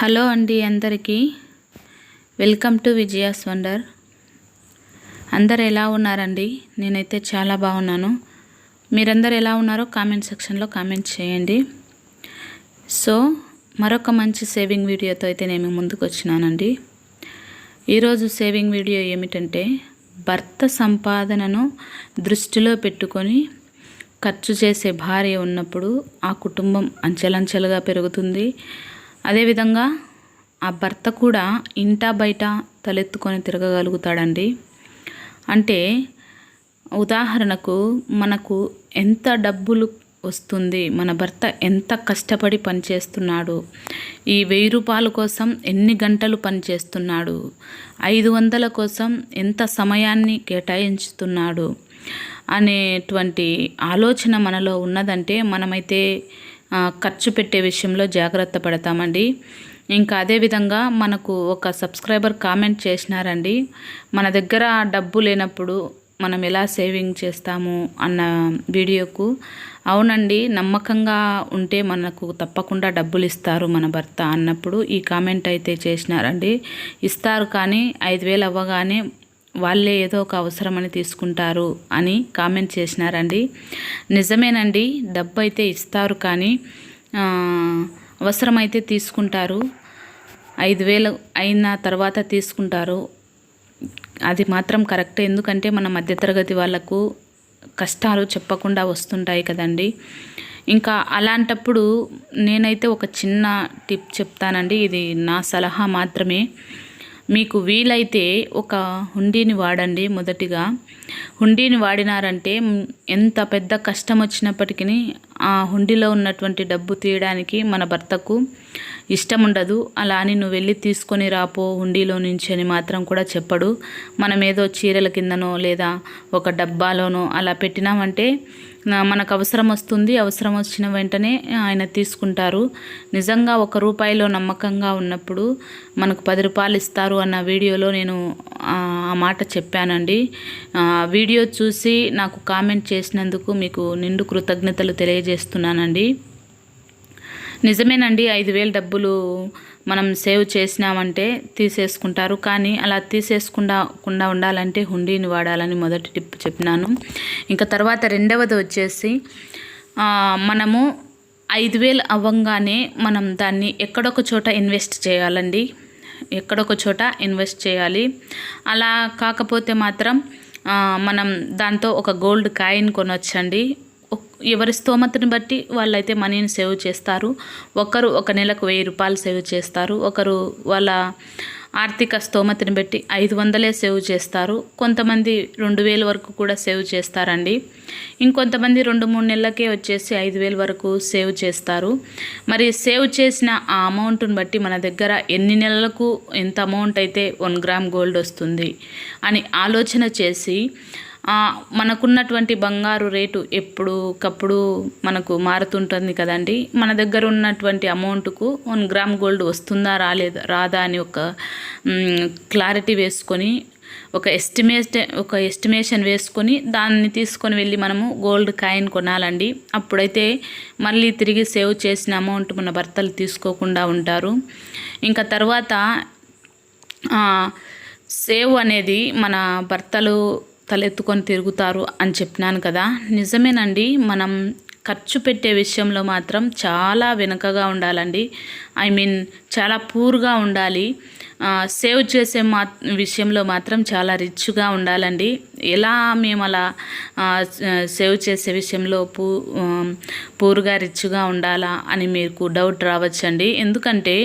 Hello అండి అందరికీ. Welcome to Vijaya's wonder అందరు ఎలా ఉన్నారండి? నేనైతే చాలా బాగున్నాను. మీరందరు ఎలా ఉన్నారో కామెంట్ సెక్షన్లో కామెంట్ చేయండి. సో మరొక మంచి సేవింగ్ వీడియోతో అయితే నేను ముందుకు వచ్చినానండి. ఈరోజు సేవింగ్ వీడియో ఏమిటంటే భర్త సంపాదనను దృష్టిలో పెట్టుకొని ఖర్చు చేసే భార్య ఉన్నప్పుడు ఆ కుటుంబం అంచెలంచెలుగా పెరుగుతుంది. అదేవిధంగా ఆ భర్త కూడా ఇంటా బయట తలెత్తుకొని తిరగగలుగుతాడండి. అంటే ఉదాహరణకు మనకు ఎంత డబ్బులు వస్తుంది మన భర్త ఎంత కష్టపడి పనిచేస్తున్నాడు ఈ వెయ్యి రూపాయల కోసం ఎన్ని గంటలు పనిచేస్తున్నాడు ఐదు వందల కోసం ఎంత సమయాన్ని కేటాయించుతున్నాడు అనేటువంటి ఆలోచన మనలో ఉన్నదంటే మనమైతే ఖర్చు పెట్టే విషయంలో జాగ్రత్త పడతామండి. ఇంకా అదేవిధంగా మనకు ఒక సబ్స్క్రైబర్ కామెంట్ చేసినారండి. మన దగ్గర డబ్బు లేనప్పుడు మనం ఎలా సేవింగ్ చేస్తాము అన్న వీడియోకు. అవునండి నమ్మకంగా ఉంటే మనకు తప్పకుండా డబ్బులు ఇస్తారు మన భర్త అన్నప్పుడు ఈ కామెంట్ అయితే చేసినారండి. ఇస్తారు కానీ ఐదు వేలు అవ్వగానే వాళ్ళే ఏదో ఒక అవసరమని తీసుకుంటారు అని కామెంట్ చేసినారండి. నిజమేనండి డబ్బు అయితే ఇస్తారు కానీ అవసరమైతే తీసుకుంటారు. ఐదు వేలు అయిన తర్వాత తీసుకుంటారు. అది మాత్రం కరెక్ట్. ఎందుకంటే మన మధ్యతరగతి వాళ్ళకు కష్టాలు చెప్పకుండా వస్తుంటాయి కదండి. ఇంకా అలాంటప్పుడు నేనైతే ఒక చిన్న టిప్ చెప్తానండి. ఇది నా సలహా మాత్రమే. మీకు వీలైతే ఒక హుండీని వాడండి మొదటిగా. హుండీని వాడినారంటే ఎంత పెద్ద కష్టం వచ్చినప్పటికీ ఆ హుండీలో ఉన్నటువంటి డబ్బు తీయడానికి మన భర్తకు ఇష్టం ఉండదు అలా అని నువ్వు వెళ్ళి తీసుకొని రాపో హుండీలో నుంచి అని మాత్రం కూడా చెప్పడు. మనం ఏదో చీరల కిందనో లేదా ఒక డబ్బాలోనో అలా పెట్టినామంటే మనకు అవసరం వస్తుంది అవసరం వచ్చిన వెంటనే ఆయన తీసుకుంటారు. నిజంగా ఒక రూపాయిలో నమ్మకంగా ఉన్నప్పుడు మనకు పది రూపాయలు ఇస్తారు అన్న వీడియోలో నేను ఆ మాట చెప్పానండి. వీడియో చూసి నాకు కామెంట్ చేసినందుకు మీకు నిండు కృతజ్ఞతలు తెలియజేస్తున్నానండి. నిజమేనండి ఐదు వేలు డబ్బులు మనం సేవ్ చేసినామంటే తీసేసుకుంటారు. కానీ అలా తీసేసుకుండా కుండా ఉండాలంటే హుండీని వాడాలని మొదటి టిప్ చెప్పినాను. ఇంకా తర్వాత రెండవది వచ్చేసి మనము ఐదు వేలు అవ్వంగానే మనం దాన్ని ఎక్కడొక చోట ఇన్వెస్ట్ చేయాలండి. ఎక్కడొక చోట ఇన్వెస్ట్ చేయాలి. అలా కాకపోతే మాత్రం మనం దాంతో ఒక గోల్డ్ కాయిన్ కొనొచ్చండి. ఎవరి స్తోమతని బట్టి వాళ్ళైతే మనీని సేవ్ చేస్తారు. ఒకరు ఒక నెలకు వెయ్యి రూపాయలు సేవ్ చేస్తారు. ఒకరు వాళ్ళ ఆర్థిక స్తోమతని బట్టి ఐదు వందలే సేవ్ చేస్తారు. కొంతమంది రెండు వేల వరకు కూడా సేవ్ చేస్తారండి. ఇంకొంతమంది రెండు మూడు నెలలకే వచ్చేసి ఐదు వేల వరకు సేవ్ చేస్తారు. మరి సేవ్ చేసిన ఆ అమౌంట్ని బట్టి మన దగ్గర ఎన్ని నెలలకు ఎంత అమౌంట్ అయితే వన్ గ్రామ్ గోల్డ్ వస్తుంది అని ఆలోచన చేసి మనకున్నటువంటి బంగారు రేటు ఎప్పుడుకప్పుడు మనకు మారుతుంటుంది కదండి. మన దగ్గర ఉన్నటువంటి అమౌంట్కు వన్ గ్రామ్ గోల్డ్ వస్తుందా రాలేదా రాదా అని ఒక క్లారిటీ వేసుకొని ఒక ఎస్టిమేట్ ఒక ఎస్టిమేషన్ వేసుకొని దాన్ని తీసుకొని వెళ్ళి మనము గోల్డ్ కాయిన్ కొనాలండి. అప్పుడైతే మళ్ళీ తిరిగి సేవ్ చేసిన అమౌంట్ మన భర్తలు తీసుకోకుండా ఉంటారు. ఇంకా తర్వాత సేవ్ అనేది మన భర్తలు తలెత్తుకొని తిరుగుతారు అని చెప్పినాను కదా. నిజమేనండి మనం ఖర్చు పెట్టే విషయంలో మాత్రం చాలా వెనుకగా ఉండాలండి. ఐ మీన్ చాలా పూర్గా ఉండాలి. సేవ్ చేసే మా విషయంలో మాత్రం చాలా రిచ్గా ఉండాలండి. ఎలా మేము అలా సేవ్ చేసే విషయంలో పూ పూర్గా రిచ్గా ఉండాలా అని మీకు డౌట్ రావచ్చండి. ఎందుకంటే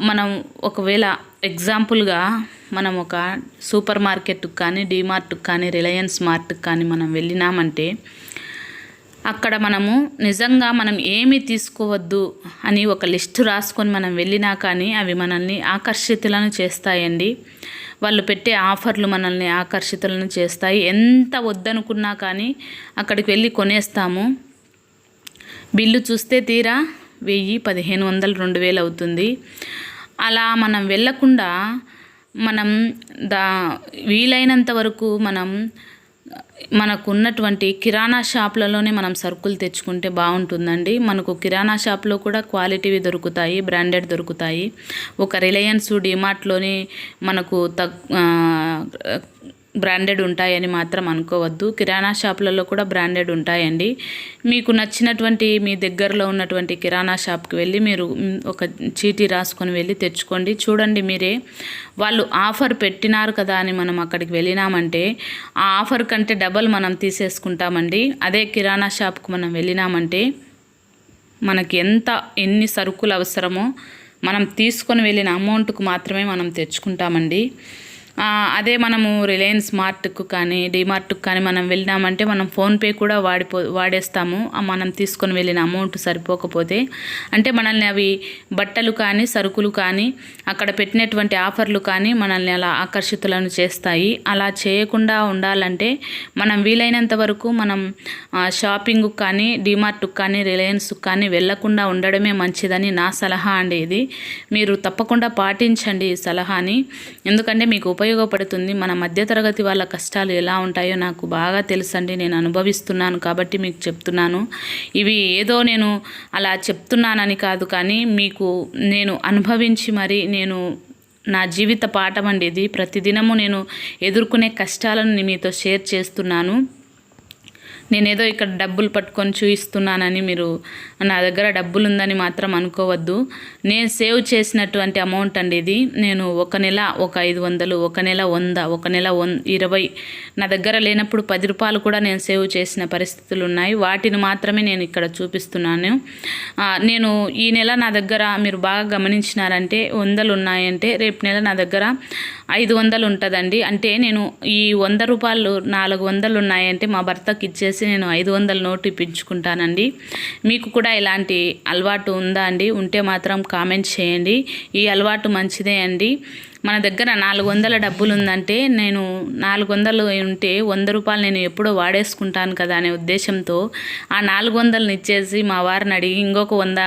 మనం ఒకవేళ ఎగ్జాంపుల్గా మనం ఒక సూపర్ మార్కెట్కి కానీ డిమార్ట్కి కానీ రిలయన్స్ మార్ట్కి కానీ మనం వెళ్ళినామంటే అక్కడ మనము నిజంగా మనం ఏమి తీసుకోవద్దు అని ఒక లిస్టు రాసుకొని మనం వెళ్ళినా కానీ అవి మనల్ని ఆకర్షితులను చేస్తాయండి. వాళ్ళు పెట్టే ఆఫర్లు మనల్ని ఆకర్షితులను చేస్తాయి. ఎంత వద్దనుకున్నా కానీ అక్కడికి వెళ్ళి కొనేస్తాము. బిల్లు చూస్తే తీరా వెయ్యి పదిహేను వందలు రెండు వేలు అవుతుంది. అలా మనం వెళ్ళకుండా మనం దా వీలైనంత వరకు మనం మనకున్నటువంటి కిరాణా షాప్లలోనే మనం సరుకులు తెచ్చుకుంటే బాగుంటుందండి. మనకు కిరాణా షాప్లో కూడా క్వాలిటీవి దొరుకుతాయి బ్రాండెడ్ దొరుకుతాయి. ఒక రిలయన్స్ డిమార్ట్లోని మనకు తక్ బ్రాండెడ్ ఉంటాయని మాత్రం అనుకోవద్దు. కిరాణా షాపులలో కూడా బ్రాండెడ్ ఉంటాయండి. మీకు నచ్చినటువంటి మీ దగ్గరలో ఉన్నటువంటి కిరాణా షాప్కి వెళ్ళి మీరు ఒక చీటీ రాసుకొని వెళ్ళి తెచ్చుకోండి. చూడండి మీరే వాళ్ళు ఆఫర్ పెట్టినారు కదా అని మనం అక్కడికి వెళ్ళినామంటే ఆ ఆఫర్ కంటే డబల్ మనం తీసేసుకుంటామండి. అదే కిరాణా షాప్కి మనం వెళ్ళినామంటే మనకి ఎంత ఎన్ని సరుకులు అవసరమో మనం తీసుకొని వెళ్ళిన అమౌంట్కు మాత్రమే మనం తెచ్చుకుంటామండి. అదే మనము రిలయన్స్ మార్ట్కు కానీ డిమార్ట్కు కానీ మనం వెళ్ళినామంటే మనం ఫోన్పే కూడా వాడిపో వాడేస్తాము. మనం తీసుకొని వెళ్ళిన అమౌంట్ సరిపోకపోతే. అంటే మనల్ని అవి బట్టలు కానీ సరుకులు కానీ అక్కడ పెట్టినటువంటి ఆఫర్లు కానీ మనల్ని అలా ఆకర్షితులను చేస్తాయి. అలా చేయకుండా ఉండాలంటే మనం వీలైనంత వరకు మనం షాపింగ్కు కానీ డిమార్ట్కు కానీ రిలయన్స్కు కానీ వెళ్ళకుండా ఉండడమే మంచిదని నా సలహా అండి ఇది. మీరు తప్పకుండా పాటించండి ఈ సలహాని. ఎందుకంటే మీకు ఉపయోగపడుతుంది. మన మధ్యతరగతి వాళ్ళ కష్టాలు ఎలా ఉంటాయో నాకు బాగా తెలుసండి. నేను అనుభవిస్తున్నాను కాబట్టి మీకు చెప్తున్నాను. ఇవి ఏదో నేను అలా చెప్తున్నానని కాదు కానీ మీకు నేను అనుభవించి మరి నేను నా జీవిత పాఠం అండి ఇది. ప్రతిదినము నేను ఎదుర్కొనే కష్టాలను మీతో షేర్ చేస్తున్నాను. నేనేదో ఇక్కడ డబ్బులు పట్టుకొని చూపిస్తున్నానని మీరు నా దగ్గర డబ్బులు ఉందని మాత్రం అనుకోవద్దు. నేను సేవ్ చేసినటువంటి అమౌంట్ అండి ఇది. నేను ఒక నెల ఒక ఐదు వందలు ఒక నెల వంద ఒక నెల వన్ ఇరవై నా దగ్గర లేనప్పుడు పది రూపాయలు కూడా నేను సేవ్ చేసిన పరిస్థితులు ఉన్నాయి వాటిని మాత్రమే నేను ఇక్కడ చూపిస్తున్నాను. నేను ఈ నెల నా దగ్గర మీరు బాగా గమనించినారంటే వందలు ఉన్నాయంటే రేపు నెల నా దగ్గర ఐదు వందలు ఉంటుందండి. అంటే నేను ఈ వంద రూపాయలు నాలుగు వందలు ఉన్నాయంటే మా భర్తకి ఇచ్చేసి నేను ఐదు వందల నోటు ఇప్పించుకుంటానండి. మీకు కూడా ఇలాంటి అలవాటు ఉందా అండి? ఉంటే మాత్రం కామెంట్ చేయండి. ఈ అలవాటు మంచిదే అండి. మన దగ్గర నాలుగు వందల డబ్బులు ఉందంటే నేను నాలుగు వందలు ఉంటే వంద రూపాయలు నేను ఎప్పుడో వాడేసుకుంటాను కదా అనే ఉద్దేశంతో ఆ నాలుగు వందలను ఇచ్చేసి మా వారిని అడిగి ఇంకొక వంద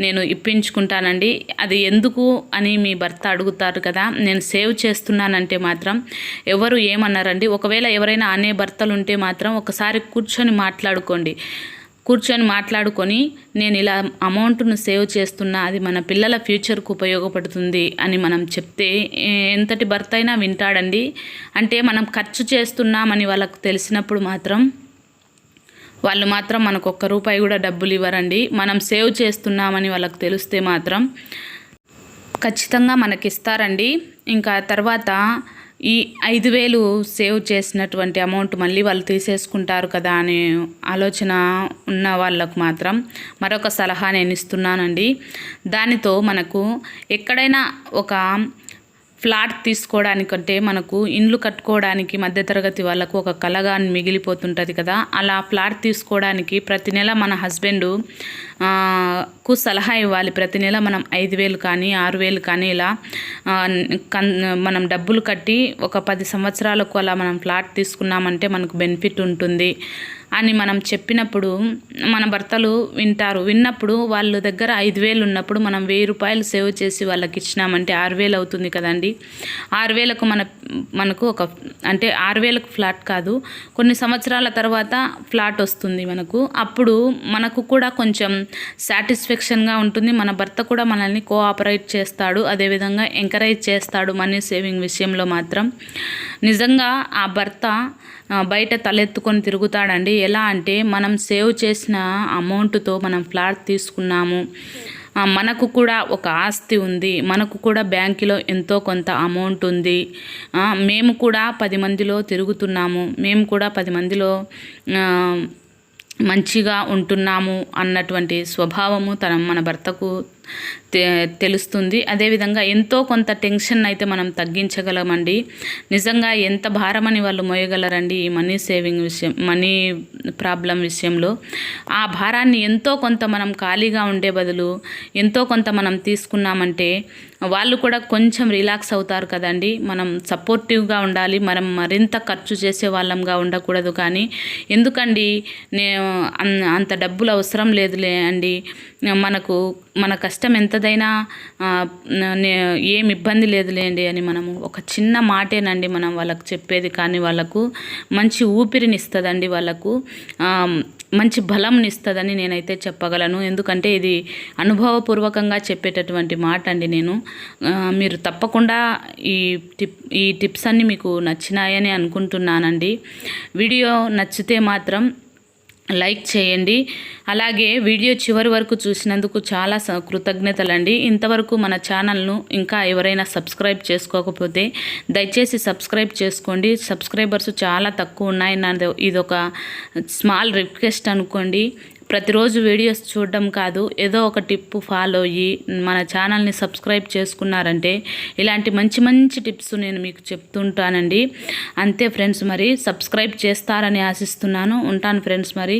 నేను ఇప్పించుకుంటానండి. అది ఎందుకు అని మీ భర్త అడుగుతారు కదా నేను సేవ్ చేస్తున్నానంటే మాత్రం ఎవరు ఏమన్నారండి? ఒకవేళ ఎవరైనా అనే భర్తలు ఉంటే మాత్రం ఒకసారి కూర్చొని మాట్లాడుకోండి. కూర్చొని మాట్లాడుకొని నేను ఇలా అమౌంట్ను సేవ్ చేస్తున్నా అది మన పిల్లల ఫ్యూచర్కు ఉపయోగపడుతుంది అని మనం చెప్తే ఎంతటి భర్త అయినా వింటాడండి. అంటే మనం ఖర్చు చేస్తున్నామని వాళ్ళకు తెలిసినప్పుడు మాత్రం వాళ్ళు మాత్రం మనకు ఒక్క రూపాయి కూడా డబ్బులు ఇవ్వరండి. మనం సేవ్ చేస్తున్నామని వాళ్ళకి తెలిస్తే మాత్రం ఖచ్చితంగా మనకి ఇస్తారండి ఇంకా తర్వాత ఈ ఐదు వేలు సేవ్ చేసినటువంటి అమౌంట్ మళ్ళీ వాళ్ళు తీసేసుకుంటారు కదా అనే ఆలోచన ఉన్న వాళ్ళకు మాత్రం మరొక సలహా నేను ఇస్తున్నానండి. దానితో మనకు ఎక్కడైనా ఒక ఫ్లాట్ తీసుకోవడానికంటే మనకు ఇండ్లు కట్టుకోవడానికి మధ్యతరగతి వాళ్ళకు ఒక కలగా మిగిలిపోతుంటుంది కదా. అలా ఫ్లాట్ తీసుకోవడానికి ప్రతి నెల మన హస్బెండ్ కు సలహా ఇవ్వాలి. ప్రతి నెల మనం ఐదు వేలు కానీ ఆరు వేలు కానీ ఇలా కన్ మనం డబ్బులు కట్టి ఒక పది సంవత్సరాలకు అలా మనం ఫ్లాట్ తీసుకున్నామంటే మనకు బెనిఫిట్ ఉంటుంది అని మనం చెప్పినప్పుడు మన భర్తలు వింటారు. విన్నప్పుడు వాళ్ళ దగ్గర ఐదు వేలు ఉన్నప్పుడు మనం వెయ్యి రూపాయలు సేవ్ చేసి వాళ్ళకి ఇచ్చినామంటే ఆరు వేలు అవుతుంది కదండి. ఆరు వేలకు మన మనకు ఒక అంటే ఆరు వేలకు ఫ్లాట్ కాదు కొన్ని సంవత్సరాల తర్వాత ఫ్లాట్ వస్తుంది మనకు. అప్పుడు మనకు కూడా కొంచెం సాటిస్ఫాక్షన్గా ఉంటుంది. మన భర్త కూడా మనల్ని కోఆపరేట్ చేస్తాడు అదేవిధంగా ఎంకరేజ్ చేస్తాడు మనీ సేవింగ్ విషయంలో మాత్రం. నిజంగా ఆ భర్త బయట తలెత్తుకొని తిరుగుతాడండి. ఎలా అంటే మనం సేవ్ చేసిన అమౌంట్తో మనం ఫ్లాట్ తీసుకున్నాము. మనకు కూడా ఒక ఆస్తి ఉంది. మనకు కూడా బ్యాంకులో ఎంతో కొంత అమౌంట్ ఉంది. మేము కూడా పది మందిలో తిరుగుతున్నాము. మేము కూడా పది మందిలో మంచిగా ఉంటున్నాము అన్నటువంటి స్వభావము తన మన భర్తకు తెలుస్తుంది. అదేవిధంగా ఎంతో కొంత టెన్షన్ అయితే మనం తగ్గించగలమండి. నిజంగా ఎంత భారమని వాళ్ళు మోయగలరండి ఈ మనీ సేవింగ్ విషయం మనీ ప్రాబ్లం విషయంలో. ఆ భారాన్ని ఎంతో కొంత మనం ఖాళీగా ఉండే బదులు ఎంతో కొంత మనం తీసుకున్నామంటే వాళ్ళు కూడా కొంచెం రిలాక్స్ అవుతారు కదండి. మనం సపోర్టివ్గా ఉండాలి మనం మరింత ఖర్చు చేసే వాళ్ళంగా ఉండకూడదు కానీ. ఎందుకండి నేను అంత డబ్బులు అవసరం లేదులే అండి. మనకు మన కష్టం ఎంతదైనా నే- ఏం ఇబ్బంది లేదులేండి అని మనము ఒక చిన్న మాటేనండి మనం వాళ్ళకు చెప్పేది. కానీ వాళ్ళకు మంచి ఊపిరిని ఇస్తుందండి వాళ్ళకు మంచి బలంని ఇస్తుందని నేనైతే చెప్పగలను. ఎందుకంటే ఇది అనుభవపూర్వకంగా చెప్పేటటువంటి మాట అండి నేను మీరు తప్పకుండా ఈ టిప్ ఈ టిప్స్ అన్నీ మీకు నచ్చినాయని అనుకుంటున్నానండి. వీడియో నచ్చితే మాత్రం లైక్ చేయండి. అలాగే వీడియో చివరి వరకు చూసినందుకు చాలా స- కృతజ్ఞతలండి. ఇంతవరకు మన ఛానల్ను ఇంకా ఎవరైనా సబ్స్క్రైబ్ చేసుకోకపోతే దయచేసి సబ్స్క్రైబ్ చేసుకోండి. సబ్స్క్రైబర్స్ చాలా తక్కువ ఉన్నాయి నాది ఇది ఒక స్మాల్ రిక్వెస్ట్ అనుకోండి. ప్రతిరోజు వీడియోస్ చూడడం కాదు ఏదో ఒక టిప్ ఫాలో అయ్యి మన ఛానల్ని సబ్స్క్రైబ్ చేసుకున్నారంటే ఇలాంటి మంచి మంచి టిప్స్ నేను మీకు చెప్తుంటానండి. అంతే ఫ్రెండ్స్ మరి సబ్స్క్రైబ్ చేస్తారని ఆశిస్తున్నాను. ఉంటాను ఫ్రెండ్స్ మరి.